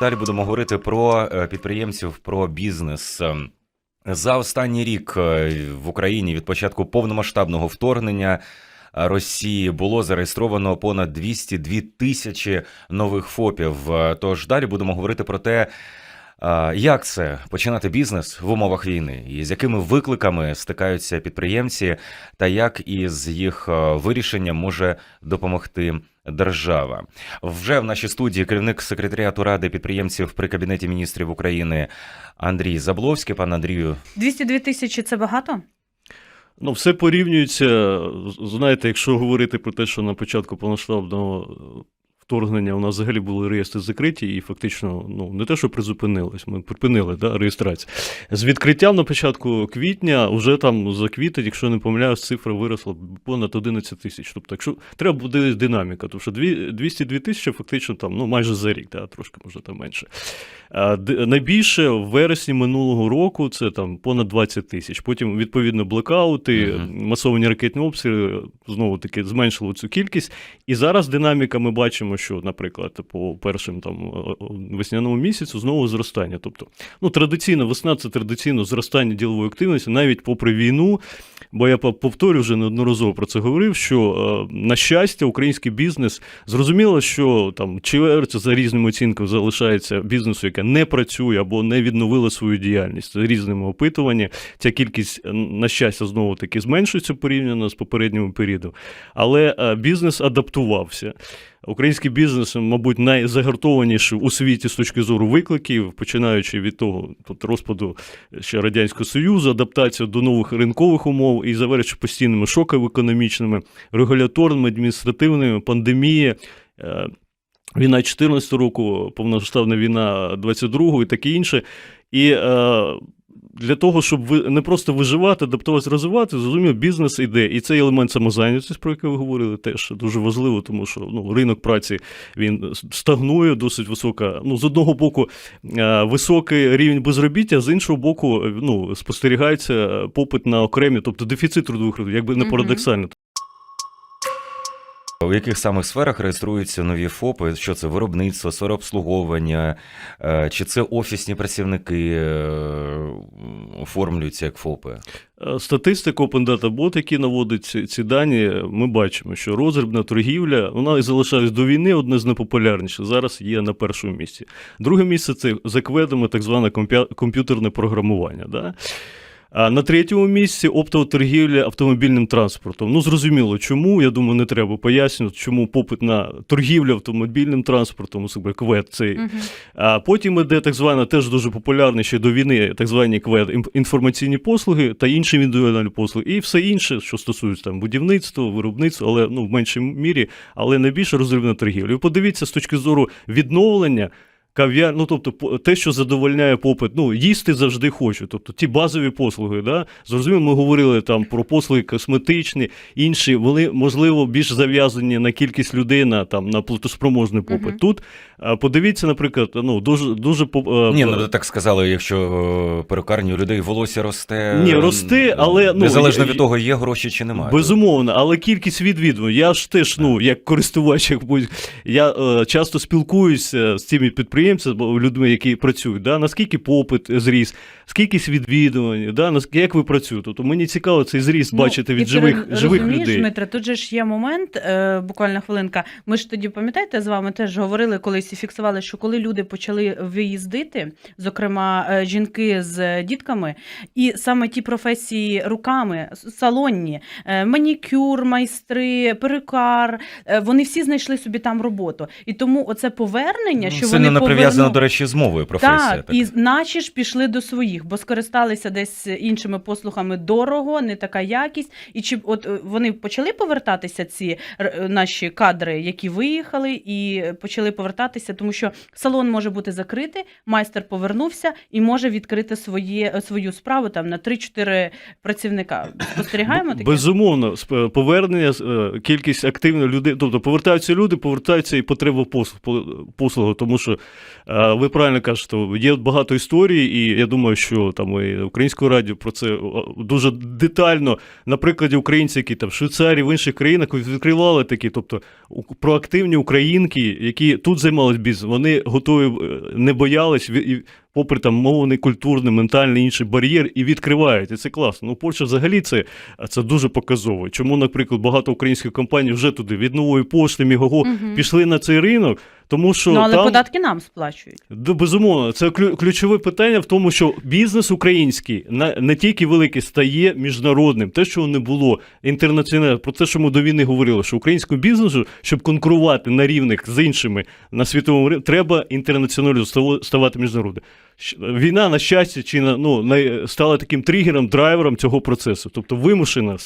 Далі будемо говорити про е, підприємців, про бізнес. За останній рік е, в Україні від початку повномасштабного вторгнення е, Росії було зареєстровано понад 202 тисячі нових ФОПів. Тож далі будемо говорити про те, як це починати бізнес в умовах війни, і з якими викликами стикаються підприємці, та як із їх е, вирішенням може допомогти держава. Вже в нашій студії керівник секретаріату ради підприємців при кабінеті міністрів України Андрій Забловський. Пан Андрію, 202 тисячі це багато? Ну, все порівнюється. Знаєте, якщо говорити про те, що на початку повноштабного вторгнення у нас взагалі були реєстри закриті, і фактично, ну не те, що призупинились, ми припинили да, реєстрацію. З відкриттям на початку квітня, вже там за квітень, якщо не помиляюсь, цифра виросла понад 11 тисяч. Тобто, якщо треба буде динаміка, тому що 202 тисячі фактично там ну майже за рік, да, трошки може там менше. Найбільше в вересні минулого року це там понад 20 тисяч. Потім, відповідно, блекаути, Мгм. масовані ракетні обстріли знову таки зменшили цю кількість. І зараз динаміка ми бачимо, що, наприклад, по першим там е, е, весняному місяцю знову зростання. Тобто, ну традиційно, весна це традиційно зростання ділової активності, навіть попри війну. Бо я по- повторю вже неодноразово про це говорив. Що е, на щастя, український бізнес зрозуміло, що там чверть за різними оцінками залишається бізнесу, яке не працює або не відновило свою діяльність. Різними опитуваннями ця кількість, на щастя, знову таки зменшується порівняно з попереднім періодом. Але бізнес адаптувався. Український бізнес, мабуть, найзагартованіший у світі з точки зору викликів, починаючи від того тут розпаду ще радянського союзу, адаптація до нових ринкових умов і завершуючи постійними шоками економічними, регуляторними, адміністративними, пандемія. е, Війна 14 року, повномасштабна війна 22-го і таке інше. І е, для того, щоб ви не просто виживати, адаптуватися, розвивати, зрозуміло, бізнес іде. І цей елемент самозайнятості, про який ви говорили, теж дуже важливо, тому що ну, ринок праці він стагнує, досить висока. Ну, з одного боку, е, високий рівень безробіття, з іншого боку, е, ну, спостерігається попит на окремі, тобто дефіцит трудових років, якби не парадоксально. У яких самих сферах реєструються нові ФОПи? Що це виробництво, сфера обслуговування, е, чи це офісні працівники е, оформлюються як ФОПи? Е, Статистика Open Data Bot, який наводить ці, дані, ми бачимо, що розробна торгівля, вона і залишалась до війни одне з найпопулярніших. Зараз є на першому місці. Друге місце це за кведами так зване комп'ютерне програмування. Да? На третьому місці оптова торгівля автомобільним транспортом. Ну, зрозуміло, чому. Я думаю, не треба пояснювати, чому попит на торгівлю автомобільним транспортом, особливо квед цей а потім іде так звана, теж дуже популярна ще до війни, так звані КВЕД, інформаційні послуги та інші індивідуальні послуги, і все інше, що стосується там будівництва, виробництва, але ну в меншій мірі, але найбільше розривна торгівля. І подивіться з точки зору відновлення. Кав'яр, ну тобто те, що задовольняє попит, ну їсти завжди хочу. Тобто ті базові послуги, да? зрозуміло, ми говорили там про послуги косметичні, інші, вони можливо більш зав'язані на кількість людей, на там на платоспроможний попит. Мгм. Тут подивіться, наприклад, ну дуже дуже по- е, Ні, ну так сказали, якщо е, перукарні у людей волосся росте. Ні, росте, але, ну, незалежно від того, є гроші чи немає. Безумовно, але кількість відвідувань. Я ж теж, ну, як користувач, як будь я е, часто спілкуюся з цими підприємцями, людьми, які працюють. Да? Наскільки попит зріс, скільки відвідувань, да? наскільки як ви працюєте? Тобто мені цікаво цей зріст бачити від Ну, і ти живих, живих людей. Дмитре, тут же ж є момент, е, буквально хвилинка. Ми ж тоді пам'ятаєте, з вами теж говорили колись і фіксували, що коли люди почали виїздити, зокрема е, жінки з дітками, і саме ті професії руками, салонні, е, манікюр, майстри, перукар, е, вони всі знайшли собі там роботу. І тому оце повернення, що Сильно вони не прив'язано, поверну... до речі, з мовою професія. Так, і наші ж пішли до своїх, бо скористалися десь іншими послугами дорого, не така якість. І чи от е, вони почали повертатися, ці наші кадри, які виїхали, і почали повертатися, тому що салон може бути закритий, майстер повернувся і може відкрити своє, е, свою справу там на 3-4 працівника. Спостерігаємо таке? Безумовно, повернення, е, кількість активних людей, тобто повертаються люди, повертаються і потреба послуг, послугу, тому що е, ви правильно кажете, є багато історій, і я думаю, що там і українською радіо про це дуже детально на прикладі українців, які там в Швейцарії, в інших країнах відкривали такі, тобто проактивні українки, які тут займалися займалися біз, вони готові е, не боялись і попри там мовний, культурний, ментальний інший бар'єр, і відкривають. І це класно. Ну, Польща взагалі це, це дуже показово. Чому, наприклад, багато українських компаній вже туди від нової пошти, Мігого угу. пішли на цей ринок, тому що Ну, але там податки нам сплачують. Да, безумовно, це клю- ключове питання в тому, що бізнес український на не тільки великий стає міжнародним, те, що не було інтернаціональним, про те, що ми до війни говорили, що українському бізнесу, щоб конкурувати на рівних з іншими на світовому ринку, треба інтернаціонально ставати міжнародним. Війна, на щастя, чи на ну стала таким тригером, драйвером цього процесу, тобто вимушена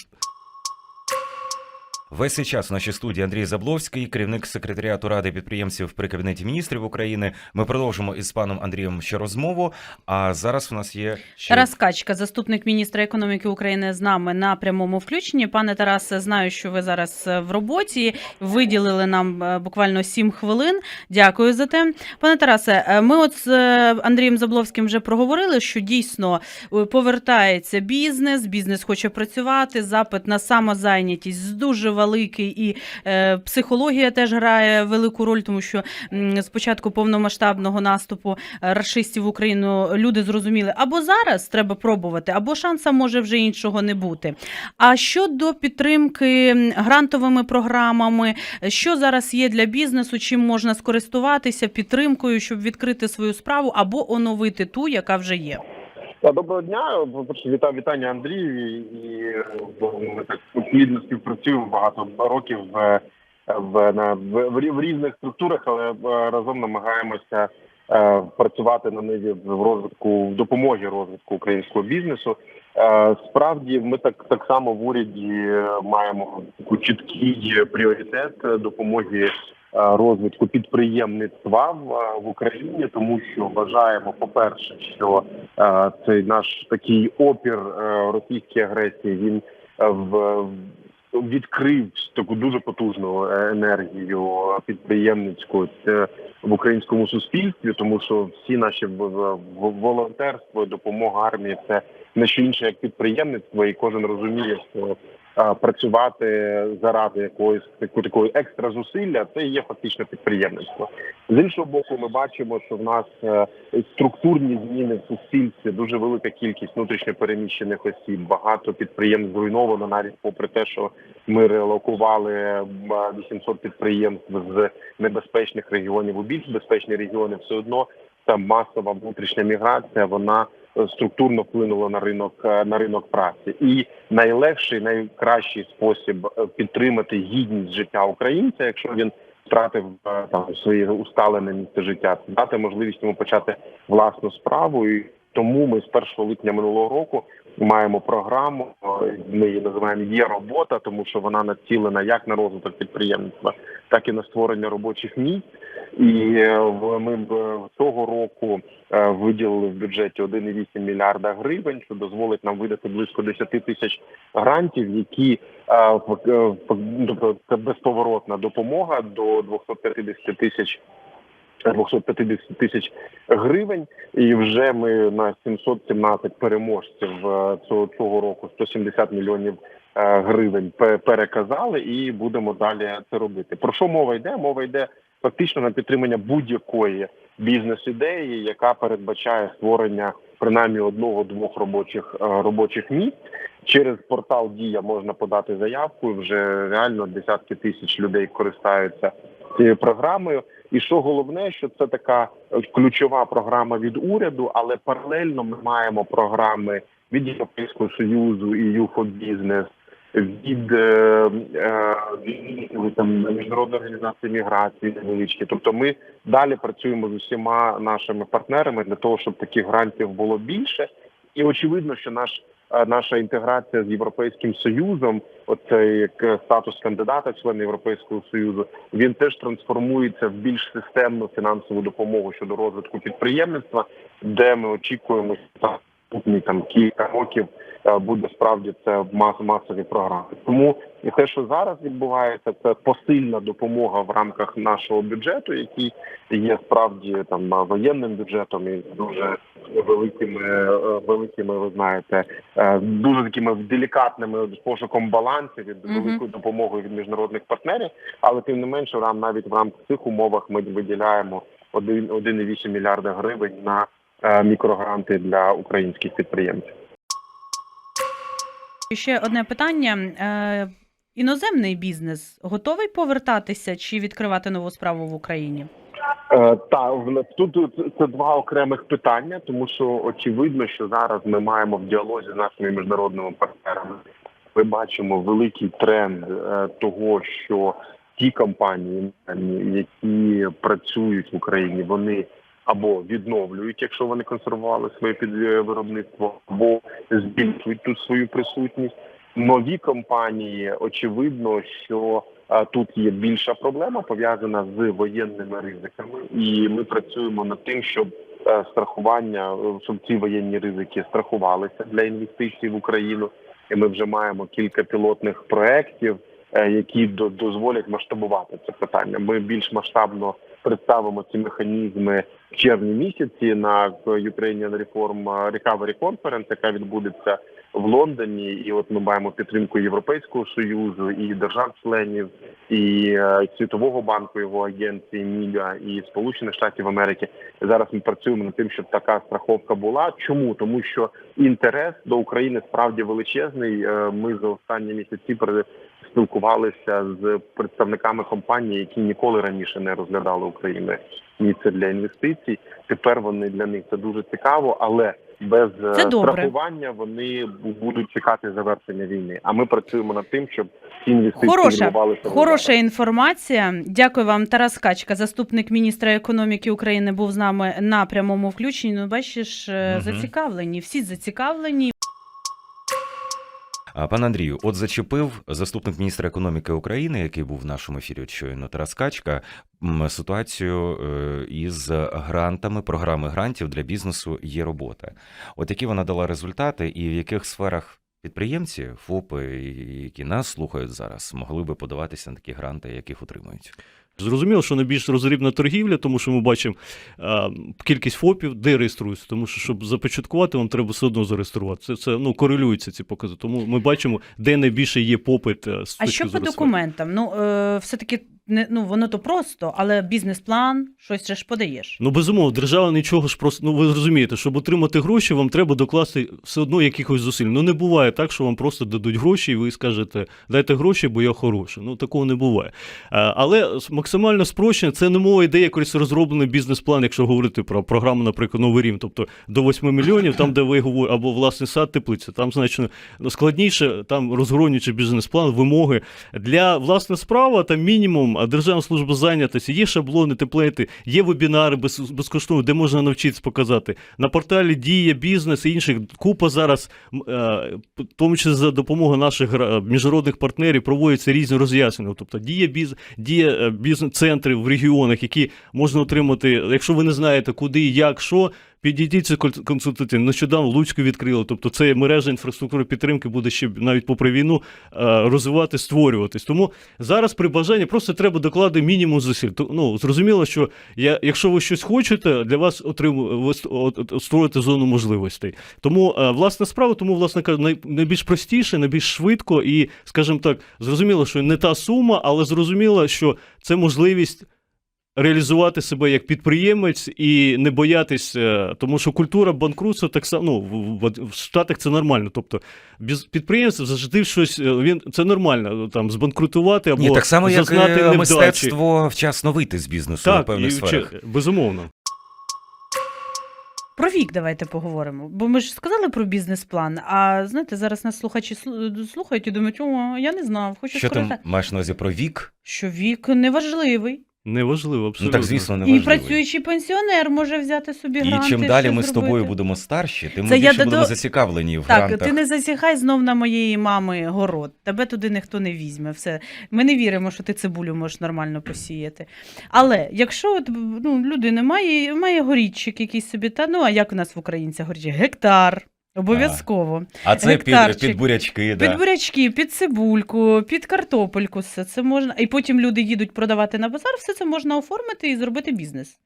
Весь цей час в нашій студії Андрій Забловський, керівник секретаріату ради підприємців при кабінеті міністрів України. Ми продовжимо із паном Андрієм ще розмову. А зараз у нас є ще Тарас Качка, заступник міністра економіки України, з нами на прямому включенні. Пане Тарасе, знаю, що ви зараз е, в роботі. Виділили нам е, буквально 7 хвилин. Дякую за те. Пане Тарасе, е, ми от з Андрієм Забловським вже проговорили, що дійсно повертається бізнес, бізнес хоче працювати, запит на самозайнятість з дуже великий, і е, психологія теж грає велику роль, тому що з повномасштабного наступу е, рашистів в Україну люди зрозуміли, або зараз треба пробувати, або шанса може вже іншого не бути. А щодо підтримки грантовими програмами, що зараз є для бізнесу, чим можна скористуватися підтримкою, щоб відкрити свою справу або оновити ту, яка вже є. Доброго дня. Вітаю вітання Андрію. І е, ми так плідно співпрацюємо багато років в, в, на, в, в різних структурах, але е, разом намагаємося е, працювати на ниві в розвитку в допомогі розвитку українського бізнесу. Е, Справді, ми так так само в уряді маємо чіткий пріоритет допомоги розвитку підприємництва в, е, в Україні, тому що вважаємо, по-перше, що е, цей наш такий опір е, російській агресії він е, в. Відкрив таку дуже потужну е, енергію підприємницьку е, в українському суспільстві, тому що всі наші волонтерство, допомога армії це не що інше як підприємництво, і кожен розуміє, що е, працювати заради якоїсь такої екстра зусилля, це є фактично підприємництво. З іншого боку, ми бачимо, що в нас е, структурні зміни в суспільстві, дуже велика кількість внутрішньо переміщених осіб. Багато підприємств зруйновано, навіть попри те, що ми релокували м, 800 підприємств з небезпечних регіонів у більш безпечні регіони, все одно там масова внутрішня міграція. Вона е, структурно вплинуло на ринок е, на ринок праці. І найлегший, найкращий спосіб е, підтримати гідність життя українця, якщо він втратив е, там своє усталене місце життя, дати можливість йому почати власну справу. І тому ми з 1 липня минулого року маємо програму. Ми її називаємо є робота, тому що вона націлена як на розвиток підприємництва, так і на створення робочих місць. І е, ми цього року е, виділили в бюджеті 1,8 мільярда гривень, що дозволить нам видати близько 10 тисяч грантів, які е, фак- тобто це безповоротна допомога до 250 тисяч. 250 тисяч гривень, і вже ми на 717 переможців е, цього цього року 170 мільйонів е, гривень переказали, і будемо далі це робити. Про що мова йде? Мова йде фактично на підтримання будь-якої бізнес-ідеї, яка передбачає створення принаймні одного-двох робочих е, робочих місць. Через портал Дія можна подати заявку. Вже реально десятки тисяч людей користаються цією програмою. І що головне, що це така е, ключова програма від уряду, але паралельно ми маємо програми від Європейського союзу і ЮФО Бізнес, від, е, е, там, міжнародної організації міграції невеличкі. Тобто, ми далі працюємо з усіма нашими партнерами для того, щоб таких грантів було більше. І очевидно, що наш е, наша інтеграція з європейським союзом, оцей е, статус кандидата, в члени Європейського союзу, він теж трансформується в більш системну фінансову допомогу щодо розвитку підприємництва, де ми очікуємо там кілька років буде справді це мас масові програми. Тому і те, що зараз відбувається, це посильна допомога в рамках нашого бюджету, який є справді там воєнним бюджетом і дуже великими, е, великими, ви знаєте, е, дуже такими делікатними пошуком балансів від Мгм. великою допомогою від міжнародних партнерів. Але тим не менше, рам навіть в рамках цих умовах ми виділяємо 1 1,8 мільярда гривень на е, мікрогранти для українських підприємців. Ще одне питання. Е, Іноземний бізнес готовий повертатися чи відкривати нову справу в Україні? Е, Та в- тут тут це два окремих питання, тому що очевидно, що зараз ми маємо в діалозі з нашими міжнародними партнерами. Ми бачимо великий тренд е, того, що ті компанії, які працюють в Україні, вони або відновлюють, якщо вони консервували своє підвиробництво, або збільшують тут свою присутність. Нові компанії, очевидно, що тут є більша проблема пов'язана з воєнними ризиками, і ми працюємо над тим, щоб е, страхування, е, щоб ці воєнні ризики страхувалися для інвестицій в Україну. І ми вже маємо кілька пілотних проєктів, е, які до- дозволять масштабувати це питання. Ми більш масштабно представимо ці механізми в червні місяці на Ukrainian Reform Recovery Conference, яка відбудеться в Лондоні, і от ми маємо підтримку Європейського союзу і держав-членів, і е, Світового банку його агенції МІГА і Сполучених Штатів Америки. Зараз ми працюємо над тим, щоб така страховка була. Чому тому, що інтерес до України справді величезний. Е, Ми за останні місяці спілкувалися з представниками компаній, які ніколи раніше не розглядали Україну місце для інвестицій. Тепер вони для них це дуже цікаво, але без е, Це страхування вони будуть чекати завершення війни. А ми працюємо над тим, щоб ці інвестиції Хороша, хороша інформація. Дякую вам, Тарас Качка, заступник міністра економіки України, був з нами на прямому включенні. Ну, бачиш, е, Мгм. зацікавлені, всі зацікавлені. Пан Андрію, от зачепив заступник міністра економіки України, який був в нашому ефірі от щойно Тарас Качка, ситуацію е, із грантами, програми грантів для бізнесу є робота. От які вона дала результати, і в яких сферах підприємці, ФОПи, які нас слухають зараз, могли би подаватися на такі гранти, яких отримують? Зрозуміло, що найбільш розрібна торгівля, тому що ми бачимо е, кількість ФОПів, де реєструються. Тому що, щоб започаткувати, вам треба все одно зареєструвати. Це, це ну, корелюються ці покази. Тому ми бачимо, де найбільше є попит. е, з А точки що по документам? Ну, е, все-таки не ну воно то просто, але бізнес-план, щось же ж подаєш. Ну, безумовно, держава нічого ж просто. Ну, ви розумієте, щоб отримати гроші, вам треба докласти все одно якихось зусиль. Ну, не буває так, що вам просто дадуть гроші, і ви скажете, дайте гроші, бо я хороший. Ну, такого не буває. Але максимально спрощення це не мова йде якось розроблений бізнес-план, якщо говорити про програму, наприклад, Новий Рім, тобто до 8 мільйонів, там, де ви говорите, або власний сад, теплиця, там значно ну, складніше, там розгорнюючи бізнес-план, вимоги. Для власне справа там мінімум а Державна служба зайнятості, є шаблони, темплейти, є вебінари без, безкоштовно, де можна навчитися показати. На порталі Дія, бізнес і інших купа зараз, е, в тому числі за допомогою наших міжнародних партнерів, проводяться різні роз'яснення. Тобто дія біз, дія е, бізнес-центри в регіонах, які можна отримати, якщо ви не знаєте, куди, як, що. Підійдіть це кон- консультативно. Нещодавно Луцьку відкрили. Тобто це мережа інфраструктури підтримки буде ще навіть попри війну е, розвивати, створюватись. Тому зараз при бажанні просто треба докладати мінімум зусиль. То, ну, зрозуміло, що я, якщо ви щось хочете, для вас отриму, створити зону можливостей. Тому е, власна справа, тому, власне кажучи, найбільш простіше, найбільш швидко і, скажімо так, зрозуміло, що не та сума, але зрозуміло, що це можливість. Реалізувати себе як підприємець і не боятись, е, тому що культура банкрутства так само ну, в, в, Штатах це нормально. Тобто підприємець завжди щось е, він це нормально там збанкрутувати або Ні, так само, як зазнати невдачі. мистецтво вчасно вийти з бізнесу на певних і, сферах. чи- безумовно. Про вік давайте поговоримо. Бо ми ж сказали про бізнес-план. А знаєте, зараз нас слухачі слухають і думають, о, я не знав, хочу Що ти скористати. маєш на увазі про вік? Що вік неважливий. Неважливо, Ну абсолютно. так, звісно, не І працюючий пенсіонер може взяти собі І гранти. чим далі щось ми з тобою зробити. будемо старші, тим Це ми я більше будемо зацікавлені в Так, грантах. ти не засіхай знов на моєї мами город. Тебе туди ніхто не візьме. Все. Ми не віримо, що ти цибулю можеш нормально посіяти. Але якщо от, ну, людина має, має горіччик якийсь собі, та ну а як у нас в українцях горіччик? Гектар. Обов'язково. А це під, Гектарчик. під бурячки, да. Під бурячки, під цибульку, під картопельку, все це можна. І потім люди їдуть продавати на базар, все це можна оформити і зробити бізнес.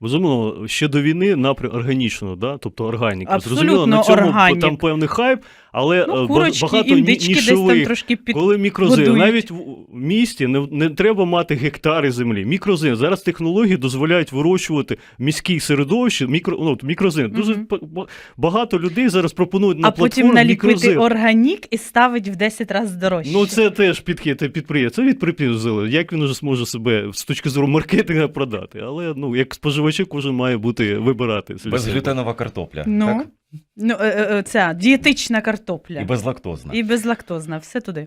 Безумовно, ще до війни напрям органічного, да? тобто органіка. Абсолютно Зрозуміло, на цьому органік. там певний хайп, але е, Ну, курочки, багато нішових. під. Коли мікрозин, годують. навіть в місті не, не треба мати гектари землі. Мікрозин. Зараз технології дозволяють вирощувати в міській середовищі мікро, ну, мікрозин. Дуже Мгм. па- багато людей зараз пропонують на а потім платформі наліпити органік і ставить в 10 разів дорожче. Ну, це теж підхід підприємства. Це від підприємства. Як він уже зможе себе з точки зору маркетингу продати? Але ну, як споживачі, кожен має бути вибирати. Безглютенова картопля. Ну, Так? ну е, е, е, ця дієтична картопля. І безлактозна. І безлактозна, все туди.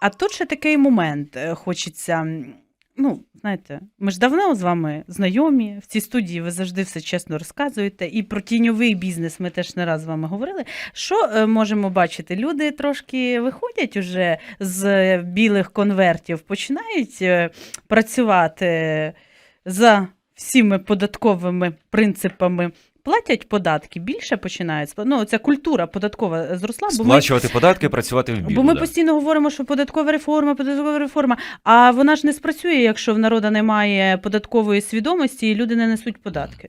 А тут ще такий момент хочеться. Ну, знаєте, ми ж давно з вами знайомі. В цій студії ви завжди все чесно розказуєте. І про тіньовий бізнес ми теж не раз з вами говорили. Що можемо бачити? Люди трошки виходять уже з білих конвертів, починають працювати за всіми податковими принципами. Платять податки, більше починають Ну, ця культура податкова зросла, бо ми податки, працювати в білу. Бо ми да. постійно говоримо, що податкова реформа, податкова реформа. А вона ж не спрацює, якщо в народа немає податкової свідомості і люди не несуть податки.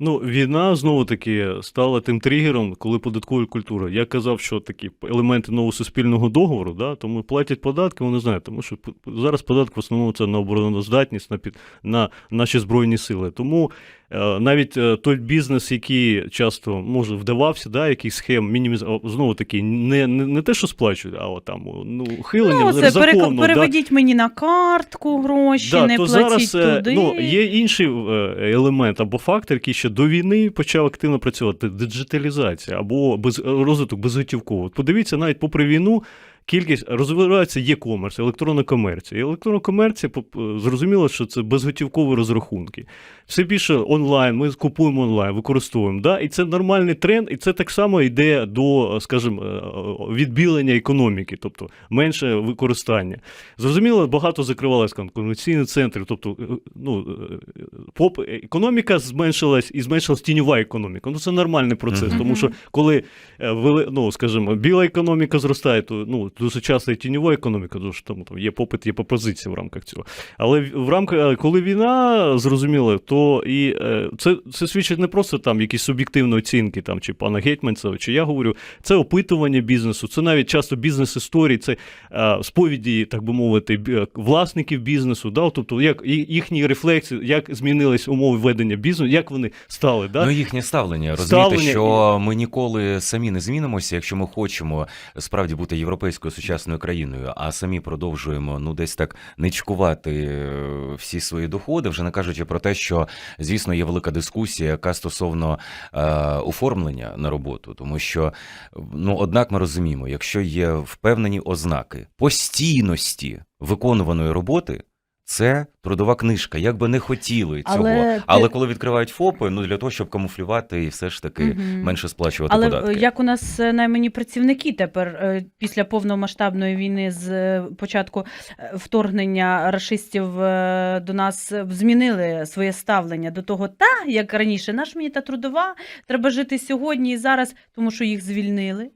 Ну, війна знову таки стала тим тригером, коли податкова культура. Я казав, що такі елементи нового суспільного договору, да, тому платять податки, вони знають, тому що зараз податки в основному це на обороноздатність, на під на наші збройні сили. Тому е, навіть е, той бізнес, який часто може вдавався, да, якийсь схем, мініміз... знову таки, не, не, не те, що сплачують, а от там ну, хилення Ну, це перек- законно, да, переведіть мені на картку гроші, Да, не то платіть зараз е, туди. ну, є інший е, елемент або фактор, який ще до війни почав активно працювати: диджиталізація або без, розвиток безготівково. Подивіться, навіть попри війну. Кількість розвивається є-комерс, електронна комерція. І електронна комерція зрозуміло, що це безготівкові розрахунки. Все більше онлайн, ми купуємо онлайн, використовуємо. Да? І це нормальний тренд, і це так само йде до, скажімо, е, відбілення економіки, тобто менше використання. Зрозуміло, багато закривалось конвенційних центрів, тобто е, ну, е, поп, економіка зменшилась і зменшилась тіньова економіка. Ну це нормальний процес, тому що коли е, ну, скажімо, біла економіка зростає, то ну, дуже часто і тіньова економіка, тому що там, там є попит, є пропозиція в рамках цього. Але в рамках, коли війна, зрозуміло, то і е, це, це свідчить не просто там якісь суб'єктивні оцінки, там, чи пана Гетьманцева, чи я говорю, це опитування бізнесу, це навіть часто бізнес-історії, це е, сповіді, так би мовити, е, власників бізнесу, да, тобто як їхні рефлексії, як змінились умови ведення бізнесу, як вони стали. Да? Ну, їхнє ставлення. Розумієте, Ставлення що ми ніколи самі не змінимося, якщо ми хочемо справді бути європейською сучасною країною, а самі продовжуємо ну десь так ничкувати е, всі свої доходи, вже не кажучи про те, що звісно є велика дискусія, яка стосовно е, оформлення на роботу, тому що ну однак ми розуміємо, якщо є впевнені ознаки постійності виконуваної роботи. Це трудова книжка, як би не хотіли цього. Але Але, коли відкривають ФОПи, ну для того, щоб камуфлювати і все ж таки Мгм. менше сплачувати Але е, податки. як у нас е, наймані працівники тепер е, після повномасштабної війни з початку вторгнення рашистів е, до нас змінили своє ставлення до того, та як раніше, наш мені та трудова, треба жити сьогодні і зараз, тому що їх звільнили.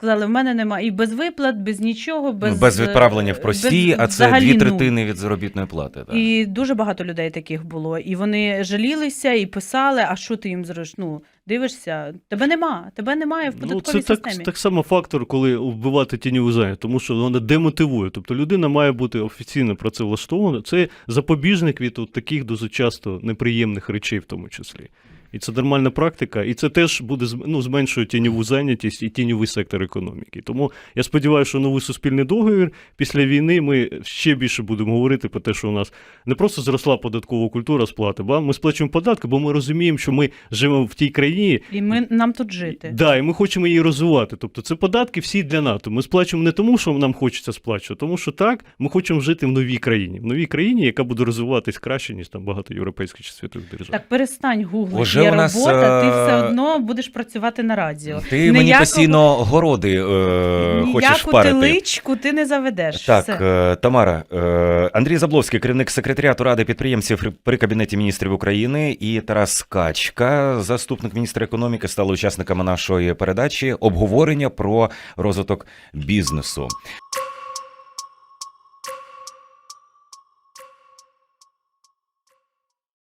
Сказали, в мене немає і без виплат, без нічого, без, Ну, без відправлення в е, прості, без- а це дві третини від заробітної плати. Так. І дуже багато людей таких було. І вони жалілися і писали: а що ти їм зробиш? Ну, дивишся, тебе нема, тебе немає в Ну, податковій це так, системі. так само фактор, коли вбивати тіньову зайнятість, тому що вона демотивує. Тобто людина має бути офіційно працевлаштована. Це запобіжник від от таких дуже часто неприємних речей, в тому числі. І це нормальна практика, і це теж буде ну, зменшує тіньову зайнятість і тіньовий сектор економіки. Тому я сподіваюся, що новий суспільний договір після війни ми ще більше будемо говорити про те, що у нас не просто зросла податкова культура сплати, ба ми сплачуємо податки, бо ми розуміємо, що ми живемо в тій країні, І ми нам тут жити. Да, і ми хочемо її розвивати. Тобто це податки всі для НАТО. Ми сплачуємо не тому, що нам хочеться сплачувати, тому що так, ми хочемо жити в новій країні, в новій країні, яка буде розвиватись краще, ніж там багато європейських чи світових держав. Так, перестань гуглити. Вже є у нас, робота, ти е, все одно будеш працювати на радіо. Ти мені постійно городи е, хочеш Ніяку впарити. теличку ти не заведеш. Так, Все. е, Тамара, е, Андрій Забловський, керівник секретаріату Ради підприємців при- при Кабінеті міністрів України, і Тарас Качка, заступник міністра економіки, стали учасниками нашої передачі обговорення про розвиток бізнесу.